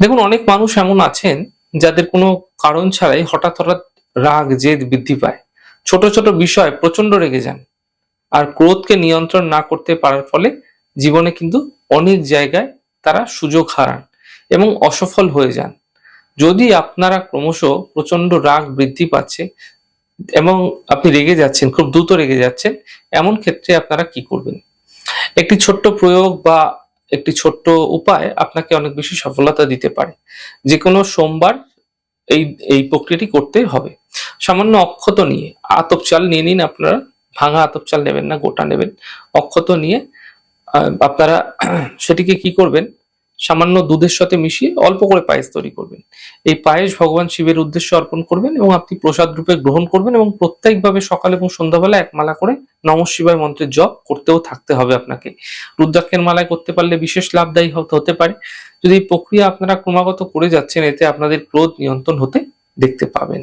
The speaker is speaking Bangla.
দেখুন, অনেক মানুষ এমন আছেন যাদের কোনো কারণ ছাড়াই হঠাৎ হঠাৎ রাগ, জেদ বৃদ্ধি পায়। ছোট ছোট বিষয় প্রচণ্ড রেগে যান আর ক্রোধকে নিয়ন্ত্রণ না করতে পারার ফলে জীবনে কিন্তু অনেক জায়গায় তারা সুযোগ হারান এবং অসফল হয়ে যান। যদি আপনারা ক্রমশ প্রচণ্ড রাগ বৃদ্ধি পাচ্ছে এবং আপনি রেগে যাচ্ছেন, খুব দ্রুত রেগে যাচ্ছেন, এমন ক্ষেত্রে আপনারা কি করবেন? একটি ছোট্ট প্রয়োগ বা একটি ছোট্ট উপায় আপনাকে অনেক বেশি সফলতা দিতে পারে। যে কোনো সোমবার এই এই প্রক্রিয়াটি করতে হবে। সামান্য অক্ষত নিয়ে আতপ চাল নিয়ে নিন আপনারা। ভাঙা আতপ চাল নেবেন না, গোটা নেবেন। অক্ষত নিয়ে আপনারা সেটিকে কি করবেন? সামান্য দুধের সাথে মিশিয়ে অল্প করে পায়েস তৈরি করবেন। এই পায়েস ভগবান শিবের উদ্দেশ্যে অর্পণ করবেন এবং আপনি প্রসাদ রূপে গ্রহণ করবেন এবং প্রত্যেকভাবে সকাল এবং সন্ধ্যাবেলা এক মালা করে নম শিবায় মন্ত্রের জপ করতেও থাকতে হবে আপনাকে। রুদ্রাক্ষের মালায় করতে পারলে বিশেষ লাভদায়ী হতে পারে। যদি এই প্রক্রিয়া আপনারা ক্রমাগত করে যাচ্ছেন, এতে আপনাদের ক্রোধ নিয়ন্ত্রণ হতে দেখতে পাবেন।